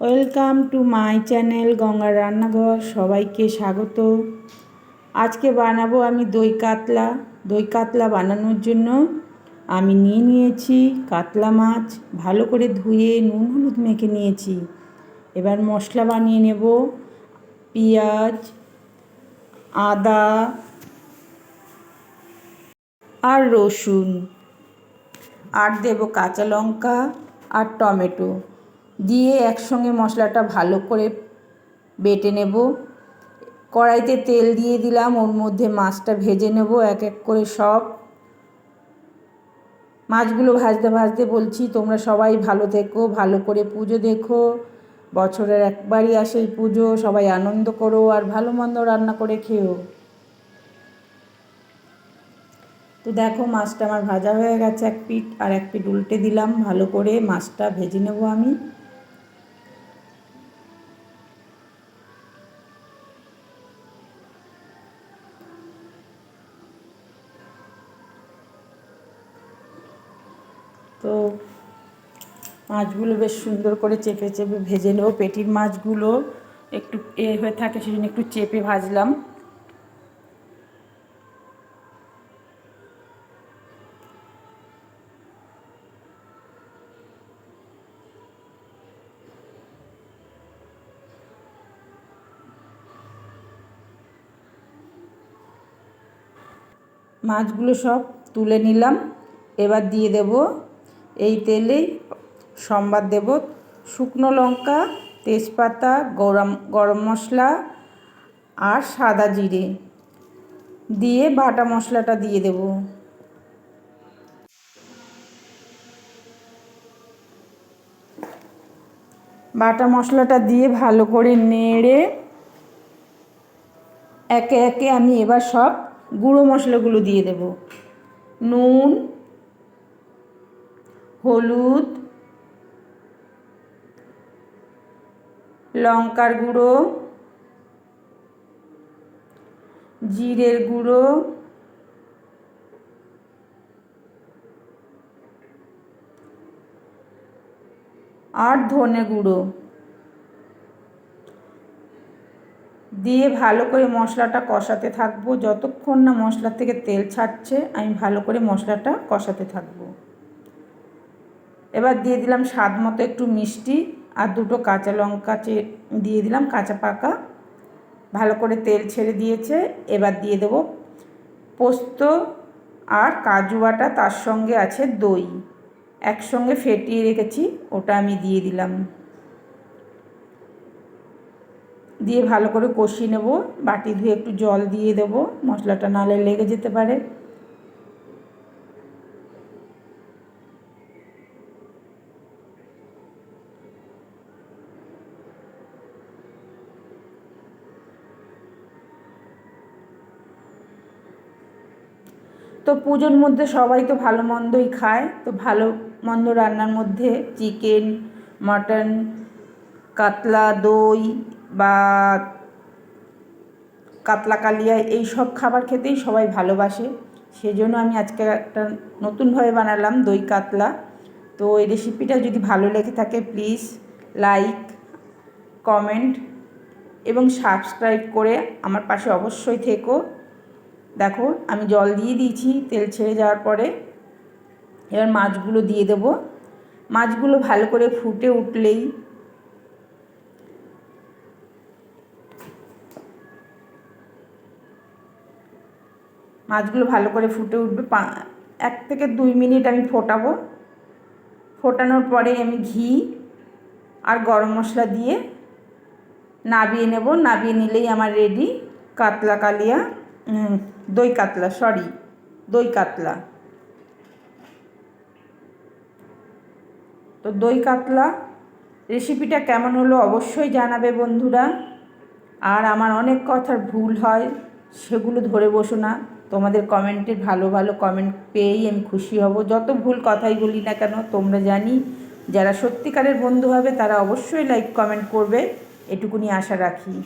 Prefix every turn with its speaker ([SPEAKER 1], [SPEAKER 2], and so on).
[SPEAKER 1] Welcome to my channel গঙ্গার রান্নাঘর, সবাইকে স্বাগত। আজকে বানাবো আমি দই কাতলা। দই কাতলা বানানোর জন্য আমি নিয়ে নিয়েছি কাতলা মাছ, ভালো করে ধুয়ে নুন হলুদ মেখে নিয়েছি। এবার মশলা বানিয়ে নেব, পেঁয়াজ, আদা আর রসুন। আর দেব কাঁচা লঙ্কা আর টমেটো। দিয়ে একসঙ্গে মশলাটা ভালো করে বেটে নেব। কড়াইতে তেল দিয়ে দিলাম, ওর মধ্যে মাছটা ভেজে নেব এক এক করে সব। মাছগুলো ভাজতে ভাজতে বলছি, তোমরা সবাই ভালো থেকো, ভালো করে পুজো দেখো। বছরের একবারই আসে এই পুজো, সবাই আনন্দ করো আর ভালো মন্দ রান্না করে খেও। তো দেখো, মাছটা আমার ভাজা হয়ে গেছে, এক পিঠ আর এক পিঠ উল্টে দিলাম, ভালো করে মাছটা ভেজে নেব আমি। তো মাছগুলো বেশ সুন্দর করে চেপে চেপে ভেজে নেব। পেটির মাছগুলো একটু এ হয়ে থাকে সেজন্য একটু চেপে ভাজলাম। মাছগুলো সব তুলে নিলাম। এবার দিয়ে দেব এই তেলেই সম্বাদ দেব। শুকনো লঙ্কা, তেজপাতা, গরম গরম মশলা আর সাদা জিরে দিয়ে বাটা মশলাটা দিয়ে দেব। বাটা মশলাটা দিয়ে ভালো করে নেড়ে একে একে আমি এবার সব গুঁড়ো মশলাগুলো দিয়ে দেব। নুন হলুদ, লঙ্কার গুঁড়ো, জিরের গুঁড়ো, আর ধনে গুঁড়ো। দিয়ে ভালো করে মশলাটা কষাতে থাকব। যতক্ষণ না মশলা থেকে তেল ছাড়ছে, আমি ভালো করে মশলাটা কষাতে থাকব। এবার দিয়ে দিলাম স্বাদ মতো একটু মিষ্টি আর দুটো কাঁচা লঙ্কা দিয়ে দিলাম কাঁচা পাকা। ভালো করে তেল ছেড়ে দিয়েছে, এবার দিয়ে দেবো পোস্ত আর কাজু বাটা, তার সঙ্গে আছে দই। একসঙ্গে ফেটিয়ে রেখেছি, ওটা আমি দিয়ে দিলাম। দিয়ে ভালো করে কষিয়ে নেব, বাটি ধুয়ে একটু জল দিয়ে দেব, মশলাটা নালে লেগে যেতে পারে। তো পুজোর মধ্যে সবাই তো ভালো মন্দই খায়, তো ভালো মন্দ রান্নার মধ্যে চিকেন, মাটন, কাতলা, দই বা কাতলা কালিয়া এই সব খাবার খেতেই সবাই ভালোবাসে। সেজন্য আমি আজকে একটা নতুনভাবে বানালাম দই কাতলা। তো এই রেসিপিটা যদি ভালো লেগে থাকে প্লিজ লাইক কমেন্ট এবং সাবস্ক্রাইব করে আমার পাশে অবশ্যই থেকো। দেখো, আমি জল দিয়ে দিয়েছি, তেল ছেড়ে যাওয়ার পরে এবার মাছগুলো দিয়ে দেব। মাছগুলো ভালো করে ফুটে উঠলেই মাছগুলো ভালো করে ফুটে উঠবে। এক থেকে দুই মিনিট আমি ফোটাবো। ফোটানোর পরে আমি ঘি আর গরম মশলা দিয়ে নাবিয়ে নেব। নাবিয়ে নিলেই আমার রেডি কাতলা কালিয়া দই কাতলা সরি দই কাতলা। তো দই কাতলা রেসিপিটা কেমন হলো অবশ্যই জানাবে বন্ধুরা। আর আমার অনেক কথার ভুল হয়, সেগুলো ধরে বসো না। তোমাদের কমেন্টের ভালো ভালো কমেন্ট পেয়েই আমি খুশি হব। যত ভুল কথাই বলি না কেন, তোমরা জানি, যারা সত্যিকারের বন্ধু হবে, তারা অবশ্যই লাইক কমেন্ট করবে। এটুকুনি আশা রাখি।